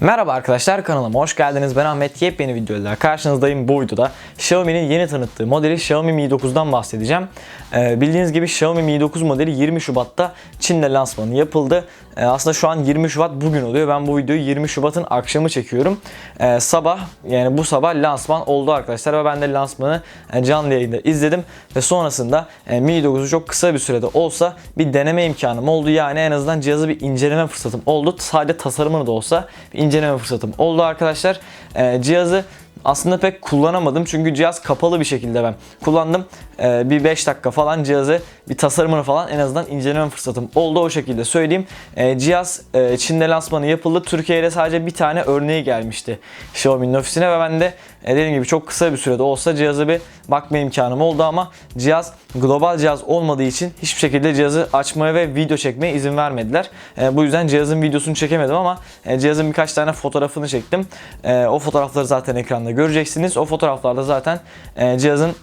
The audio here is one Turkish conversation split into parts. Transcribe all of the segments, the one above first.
Merhaba arkadaşlar kanalıma hoş geldiniz. Ben Ahmet. Yepyeni videoyla karşınızdayım. Bu videoda Xiaomi'nin yeni tanıttığı modeli Xiaomi Mi 9'dan bahsedeceğim. Ee, bildiğiniz gibi Xiaomi Mi 9 modeli 20 Şubat'ta Çin'de lansmanı yapıldı. Ee, aslında şu an 20 Şubat bugün oluyor. Ben bu videoyu 20 Şubat'ın akşamı çekiyorum. Ee, sabah yani bu sabah lansman oldu arkadaşlar ve ben de lansmanı e, canlı yayında izledim ve sonrasında e, Mi 9'u çok kısa bir sürede olsa bir deneme imkanım oldu. Yani en azından cihazı bir inceleme fırsatım oldu. Sadece tasarımını da olsa inceleme fırsatım oldu arkadaşlar. Ee, cihazı aslında pek kullanamadım çünkü cihaz kapalı bir şekilde ben kullandım. Ee, bir 5 dakika falan cihazı bir tasarımını falan en azından inceleme fırsatım oldu o şekilde söyleyeyim. Ee, cihaz e, Çin'de lansmanı yapıldı. Türkiye'de sadece bir tane örneği gelmişti Xiaomi'nin ofisine ve ben de e, dediğim gibi çok kısa bir sürede olsa cihazı bir bakma imkanım oldu ama cihaz global cihaz olmadığı için hiçbir şekilde cihazı açmaya ve video çekmeye izin vermediler. E, bu yüzden cihazın videosunu çekemedim ama e, cihazın birkaç tane fotoğrafını çektim. E, o fotoğrafları zaten ekranda göreceksiniz. O fotoğraflarda zaten e, cihazın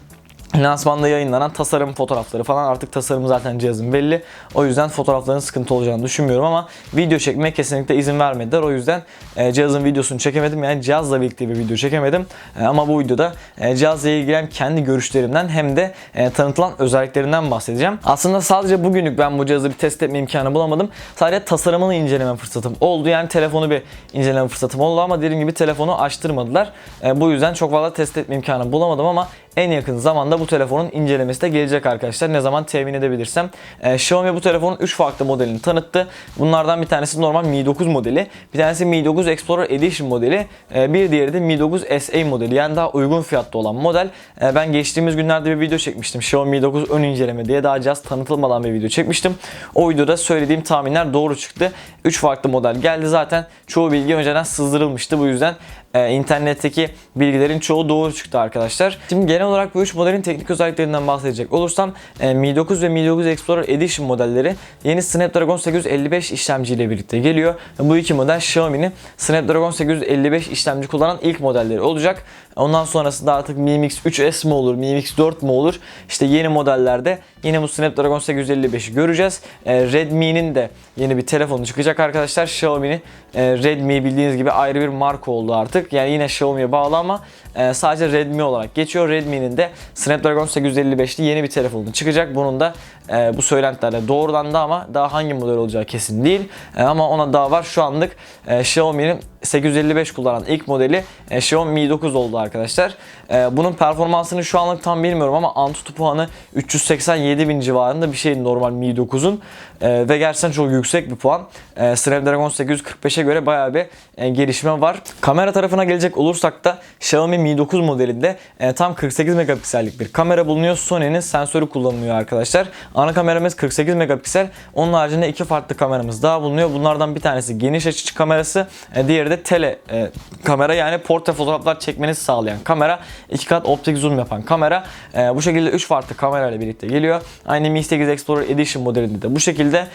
lansmanda yayınlanan tasarım fotoğrafları falan artık tasarımı zaten cihazın belli. O yüzden fotoğrafların sıkıntı olacağını düşünmüyorum ama video çekmeye kesinlikle izin vermediler. O yüzden e, cihazın videosunu çekemedim. Yani cihazla birlikte bir video çekemedim. E, ama bu videoda e, cihazla ilgili hem kendi görüşlerimden hem de e, tanıtılan özelliklerinden bahsedeceğim. Aslında sadece bugünlük ben bu cihazı bir test etme imkanı bulamadım. Sadece tasarımını inceleme fırsatım oldu. Yani telefonu bir inceleme fırsatım oldu ama dediğim gibi telefonu açtırmadılar. E, bu yüzden çok fazla test etme imkanı bulamadım ama en yakın zamanda bu telefonun incelemesi de gelecek arkadaşlar. Ne zaman temin edebilirsem. Ee, Xiaomi bu telefonun 3 farklı modelini tanıttı. Bunlardan bir tanesi normal Mi 9 modeli. Bir tanesi Mi 9 Explorer Edition modeli. Ee, bir diğeri de Mi 9 SA modeli. Yani daha uygun fiyatlı olan model. Ee, ben geçtiğimiz günlerde bir video çekmiştim. Xiaomi Mi 9 ön inceleme diye daha cihaz tanıtılmadan bir video çekmiştim. O videoda söylediğim tahminler doğru çıktı. 3 farklı model geldi zaten. Çoğu bilgi önceden sızdırılmıştı. Bu yüzden e, internetteki bilgilerin çoğu doğru çıktı arkadaşlar. Şimdi genel olarak bu üç modelin teknik özelliklerinden bahsedecek olursam e, Mi 9 ve Mi 9 Explorer Edition modelleri yeni Snapdragon 855 işlemciyle birlikte geliyor. Bu iki model Xiaomi'nin Snapdragon 855 işlemci kullanan ilk modelleri olacak. Ondan sonrasında artık Mi Mix 3S mi olur, Mi Mix 4 mu olur? İşte yeni modellerde yine bu Snapdragon 855'i göreceğiz. E, Redmi'nin de yeni bir telefonu çıkacak arkadaşlar. Xiaomi'nin e, Redmi bildiğiniz gibi ayrı bir marka oldu artık. Yani yine Xiaomi'ye bağlı ama e, sadece Redmi olarak geçiyor. Redmi'nin de Snapdragon 855'li yeni bir telefonu çıkacak. Bunun da e, bu söylentilerle doğrulandı ama daha hangi model olacağı kesin değil. E, ama ona daha var. Şu anlık e, Xiaomi'nin 855 kullanan ilk modeli e, Xiaomi Mi 9 oldu arkadaşlar. E, bunun performansını şu anlık tam bilmiyorum ama Antutu puanı 387 bin civarında bir şey normal Mi 9'un. E, ve gerçekten çok yüksek bir puan. E, Snapdragon 845'e göre bayağı bir e, gelişme var. Kamera tarafına gelecek olursak da Xiaomi Mi 9 modelinde e, tam 48 megapiksellik bir kamera bulunuyor. Sony'nin sensörü kullanılıyor arkadaşlar. Ana kameramız 48 megapiksel. Onun haricinde iki farklı kameramız daha bulunuyor. Bunlardan bir tanesi geniş açı kamerası, e, diğeri de tele e, kamera yani portre fotoğraflar çekmenizi sağlayan kamera. iki kat optik zoom yapan kamera. E, bu şekilde 3 farklı kamera ile birlikte geliyor. Aynı Mi 8 Explorer Edition modelinde de bu şekilde.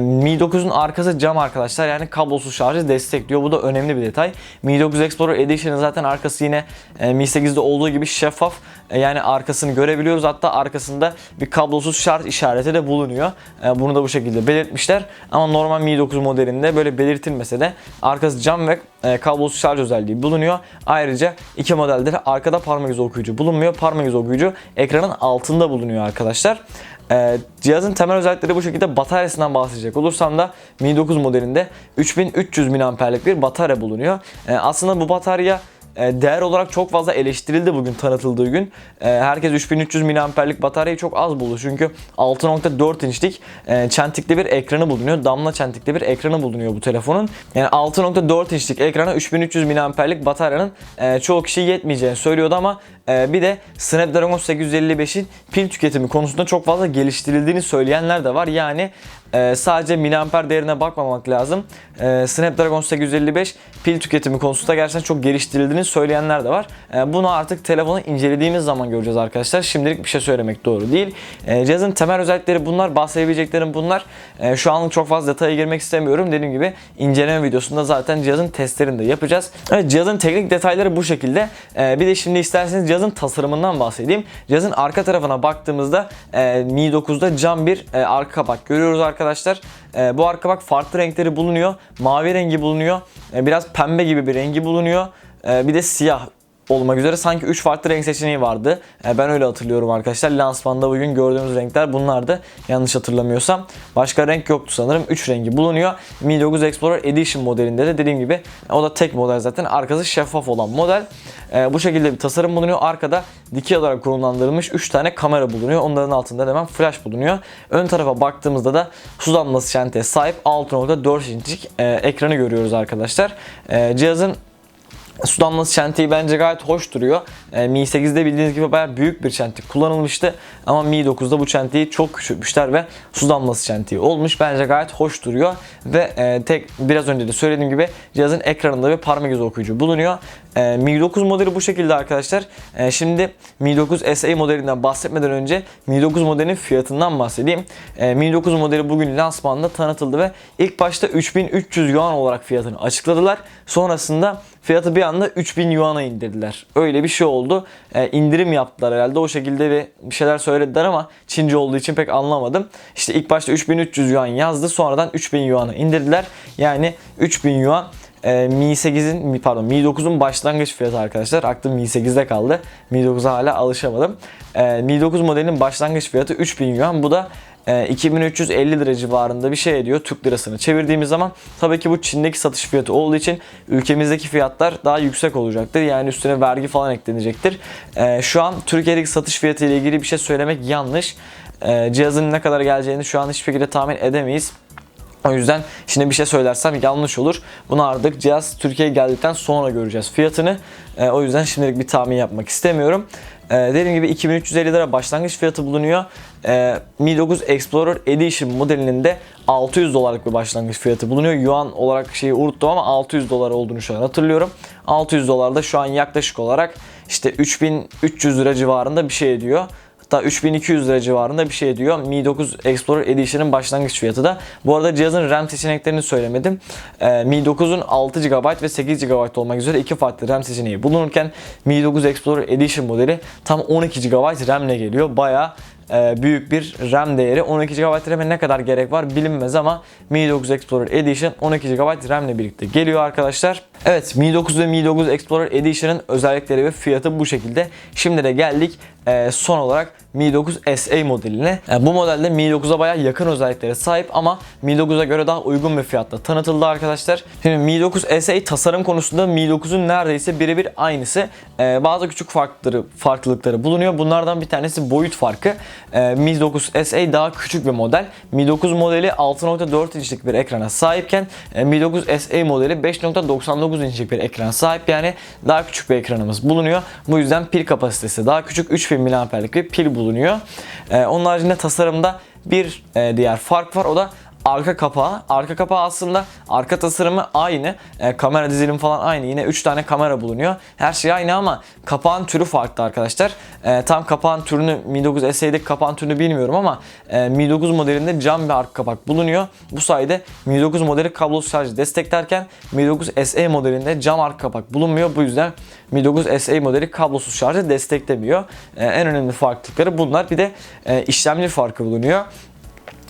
Mi 9'un arkası cam arkadaşlar yani kablosuz şarjı destekliyor. Bu da önemli bir detay. Mi 9 Explorer Edition'ın zaten arkası yine Mi 8'de olduğu gibi şeffaf. Yani arkasını görebiliyoruz. Hatta arkasında bir kablosuz şarj işareti de bulunuyor. E, bunu da bu şekilde belirtmişler. Ama normal Mi 9 modelinde böyle belirtilmese de arkası cam ve e, kablosuz şarj özelliği bulunuyor. Ayrıca iki modelde de arkada parmak izi okuyucu bulunmuyor. Parmak izi okuyucu ekranın altında bulunuyor arkadaşlar. E, cihazın temel özellikleri bu şekilde bataryasından bahsedecek olursam da Mi 9 modelinde 3300 mAh'lik bir batarya bulunuyor. E, aslında bu batarya değer olarak çok fazla eleştirildi bugün tanıtıldığı gün. E, Herkes 3300 mAh'lik bataryayı çok az buldu. Çünkü 6.4 inçlik e, çentikli bir ekranı bulunuyor. Damla çentikli bir ekranı bulunuyor bu telefonun. Yani 6.4 inçlik ekrana 3300 mAh'lik bataryanın e, çoğu kişi yetmeyeceğini söylüyordu ama e, bir de Snapdragon 855'in pil tüketimi konusunda çok fazla geliştirildiğini söyleyenler de var. Yani e, sadece miliamper değerine bakmamak lazım. E, Snapdragon 855 pil tüketimi konusunda gerçekten çok geliştirildiğini söyleyenler de var. E, bunu artık telefonu incelediğimiz zaman göreceğiz arkadaşlar. Şimdilik bir şey söylemek doğru değil. Cihazın temel özellikleri bunlar. Bahsedebileceklerim bunlar. Şu anlık çok fazla detaya girmek istemiyorum. Dediğim gibi inceleme videosunda zaten cihazın testlerini de yapacağız. Evet cihazın teknik detayları bu şekilde. Bir de şimdi isterseniz cihazın cihazın tasarımından bahsedeyim. Cihazın arka tarafına baktığımızda e, Mi 9'da cam bir e, arka kapak görüyoruz arkadaşlar. E, bu arka kapak farklı renkleri bulunuyor. Mavi rengi bulunuyor. E, biraz pembe gibi bir rengi bulunuyor. E, bir de siyah olmak üzere sanki 3 farklı renk seçeneği vardı. E, ben öyle hatırlıyorum arkadaşlar. Lansmanda bugün gördüğümüz renkler bunlardı. Yanlış hatırlamıyorsam. Başka renk yoktu sanırım. 3 rengi bulunuyor. Mi 9 Explorer Edition modelinde de dediğim gibi o da tek model zaten. Arkası şeffaf olan model. E, bu şekilde bir tasarım bulunuyor. Arkada dikey olarak konumlandırılmış 3 tane kamera bulunuyor. Onların altında da hemen flash bulunuyor. Ön tarafa baktığımızda da su damlası şenteye sahip 6.4 inçlik e, ekranı görüyoruz arkadaşlar. E, cihazın Su damlası çentiği bence gayet hoş duruyor. E, Mi 8'de bildiğiniz gibi bayağı büyük bir çentik kullanılmıştı. Ama Mi 9'da bu çentiği çok küçültmüşler ve su damlası çentiği olmuş. Bence gayet hoş duruyor. Ve e, tek biraz önce de söylediğim gibi cihazın ekranında bir parmak izi okuyucu bulunuyor. E, Mi 9 modeli bu şekilde arkadaşlar. E, şimdi Mi 9 SE modelinden bahsetmeden önce Mi 9 modelinin fiyatından bahsedeyim. Mi 9 modeli bugün lansmanda tanıtıldı ve ilk başta 3300 yuan olarak fiyatını açıkladılar. Sonrasında fiyatı bir anda 3000 yuana indirdiler. Öyle bir şey oldu. E, indirim yaptılar herhalde. O şekilde bir, şeyler söylediler ama Çince olduğu için pek anlamadım. İşte ilk başta 3300 yuan yazdı. Sonradan 3000 yuana indirdiler. Yani 3000 yuan e, Mi 8'in pardon Mi 9'un başlangıç fiyatı arkadaşlar. Aklım Mi 8'de kaldı. Mi 9'a hala alışamadım. E, Mi 9 modelinin başlangıç fiyatı 3000 yuan. Bu da 2350 lira civarında bir şey ediyor Türk lirasını çevirdiğimiz zaman. Tabii ki bu Çin'deki satış fiyatı olduğu için ülkemizdeki fiyatlar daha yüksek olacaktır. Yani üstüne vergi falan eklenecektir. E, şu an Türkiye'deki satış fiyatı ile ilgili bir şey söylemek yanlış. E, cihazın ne kadar geleceğini şu an hiçbir şekilde tahmin edemeyiz. O yüzden şimdi bir şey söylersem yanlış olur. Bunu artık cihaz Türkiye'ye geldikten sonra göreceğiz fiyatını. E, o yüzden şimdilik bir tahmin yapmak istemiyorum. E, dediğim gibi 2350 lira başlangıç fiyatı bulunuyor. E, Mi 9 Explorer Edition modelinin de 600 dolarlık bir başlangıç fiyatı bulunuyor. Yuan olarak şeyi unuttum ama 600 dolar olduğunu şu an hatırlıyorum. 600 dolar da şu an yaklaşık olarak işte 3300 lira civarında bir şey ediyor. Hatta 3200 lira civarında bir şey diyor. Mi 9 Explorer Edition'ın başlangıç fiyatı da. Bu arada cihazın RAM seçeneklerini söylemedim. Ee, Mi 9'un 6 GB ve 8 GB olmak üzere iki farklı RAM seçeneği bulunurken Mi 9 Explorer Edition modeli tam 12 GB RAM ile geliyor. Bayağı e, büyük bir RAM değeri. 12 GB RAM'e ne kadar gerek var bilinmez ama Mi 9 Explorer Edition 12 GB RAM ile birlikte geliyor arkadaşlar. Evet Mi 9 ve Mi 9 Explorer Edition'ın özellikleri ve fiyatı bu şekilde. Şimdi de geldik e, son olarak Mi 9 SE modeline. E, bu modelde Mi 9'a bayağı yakın özelliklere sahip ama Mi 9'a göre daha uygun bir fiyatta tanıtıldı arkadaşlar. Şimdi Mi 9 SE tasarım konusunda Mi 9'un neredeyse birebir aynısı. E, bazı küçük farkları, farklılıkları bulunuyor. Bunlardan bir tanesi boyut farkı. E, Mi 9 SE daha küçük bir model. Mi 9 modeli 6.4 inçlik bir ekrana sahipken e, Mi 9 SE modeli 5.99 inçlik bir ekran sahip. Yani daha küçük bir ekranımız bulunuyor. Bu yüzden pil kapasitesi daha küçük 3000 mAh'lik bir pil bulunuyor. Ee, onun haricinde tasarımda bir e, diğer fark var. O da arka kapağı. Arka kapağı aslında arka tasarımı aynı. E, kamera dizilim falan aynı. Yine 3 tane kamera bulunuyor. Her şey aynı ama kapağın türü farklı arkadaşlar. E, tam kapağın türünü Mi 9 SE'deki kapağın türünü bilmiyorum ama e, Mi 9 modelinde cam bir arka kapak bulunuyor. Bu sayede Mi 9 modeli kablosuz şarjı desteklerken Mi 9 SE modelinde cam arka kapak bulunmuyor. Bu yüzden Mi 9 SE modeli kablosuz şarjı desteklemiyor. E, en önemli farklılıkları bunlar. Bir de e, işlemci farkı bulunuyor.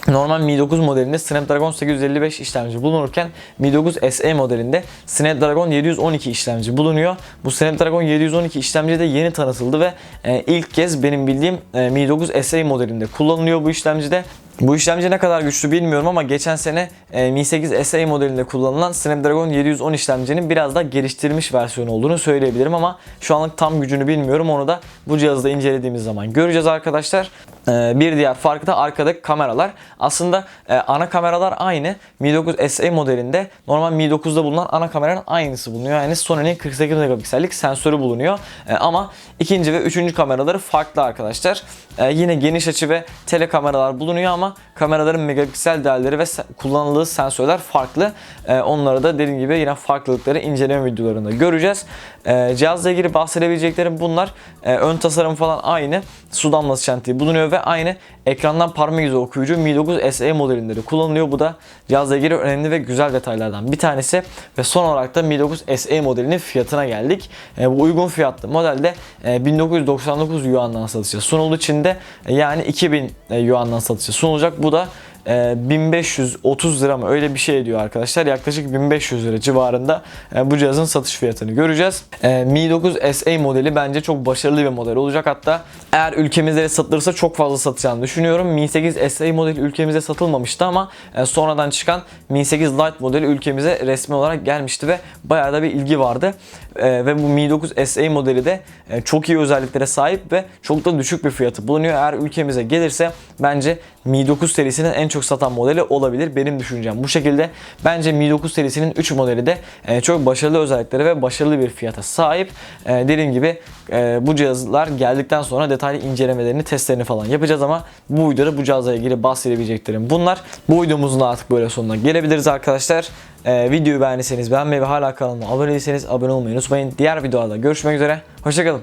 Normal Mi 9 modelinde Snapdragon 855 işlemci bulunurken Mi 9 SE modelinde Snapdragon 712 işlemci bulunuyor. Bu Snapdragon 712 işlemci de yeni tanıtıldı ve e, ilk kez benim bildiğim e, Mi 9 SE modelinde kullanılıyor bu işlemcide. Bu işlemci ne kadar güçlü bilmiyorum ama geçen sene e, Mi 8 SE modelinde kullanılan Snapdragon 710 işlemcinin biraz daha geliştirilmiş versiyonu olduğunu söyleyebilirim ama şu anlık tam gücünü bilmiyorum. Onu da bu cihazda incelediğimiz zaman göreceğiz arkadaşlar. E, bir diğer farkı da arkadaki kameralar. Aslında e, ana kameralar aynı. Mi 9 SE modelinde normal Mi 9'da bulunan ana kameranın aynısı bulunuyor. Yani Sony'nin 48 megapiksellik sensörü bulunuyor. Ama ikinci ve üçüncü kameraları farklı arkadaşlar. Yine geniş açı ve tele kameralar bulunuyor ama kameraların megapiksel değerleri ve kullanıldığı sensörler farklı. E, onları da dediğim gibi yine farklılıkları inceleme videolarında göreceğiz. E, cihazla ilgili bahsedebileceklerim bunlar. E, ön tasarım falan aynı. Su damlası çentiği bulunuyor ve aynı ekrandan parmak izi okuyucu Mi 9 SE modelinde de kullanılıyor. Bu da cihazla ilgili önemli ve güzel detaylardan bir tanesi. Ve son olarak da Mi 9 SE modelinin fiyatına geldik. E, bu uygun fiyatlı modelde e, 1999 yuandan satışa sunuldu Çin'de. E, yani 2000 e, yuandan satışa sunulacak. Bu da e, 1530 lira mı öyle bir şey diyor arkadaşlar. Yaklaşık 1500 lira civarında e, bu cihazın satış fiyatını göreceğiz. E, Mi 9 SE modeli bence çok başarılı bir model olacak. Hatta eğer ülkemizde de satılırsa çok fazla satacağını düşünüyorum. Mi 8 SE modeli ülkemizde satılmamıştı ama e, sonradan çıkan Mi 8 Lite modeli ülkemize resmi olarak gelmişti ve bayağı da bir ilgi vardı. E, ve bu Mi 9 SE modeli de e, çok iyi özelliklere sahip ve çok da düşük bir fiyatı bulunuyor. Eğer ülkemize gelirse bence Mi 9 serisinin en çok satan modeli olabilir. Benim düşüncem bu şekilde. Bence Mi 9 serisinin 3 modeli de e, çok başarılı özelliklere ve başarılı bir fiyata sahip. E, dediğim gibi e, bu cihazlar geldikten sonra detaylı incelemelerini, testlerini falan yapacağız ama bu videoda bu cihazla ilgili bahsedebileceklerim bunlar. Bu videomuzun artık böyle sonuna gelebiliriz arkadaşlar. E, videoyu beğendiyseniz beğenmeyi ve hala kanalıma abone değilseniz abone olmayı unutmayın. Diğer videolarda görüşmek üzere. Hoşçakalın.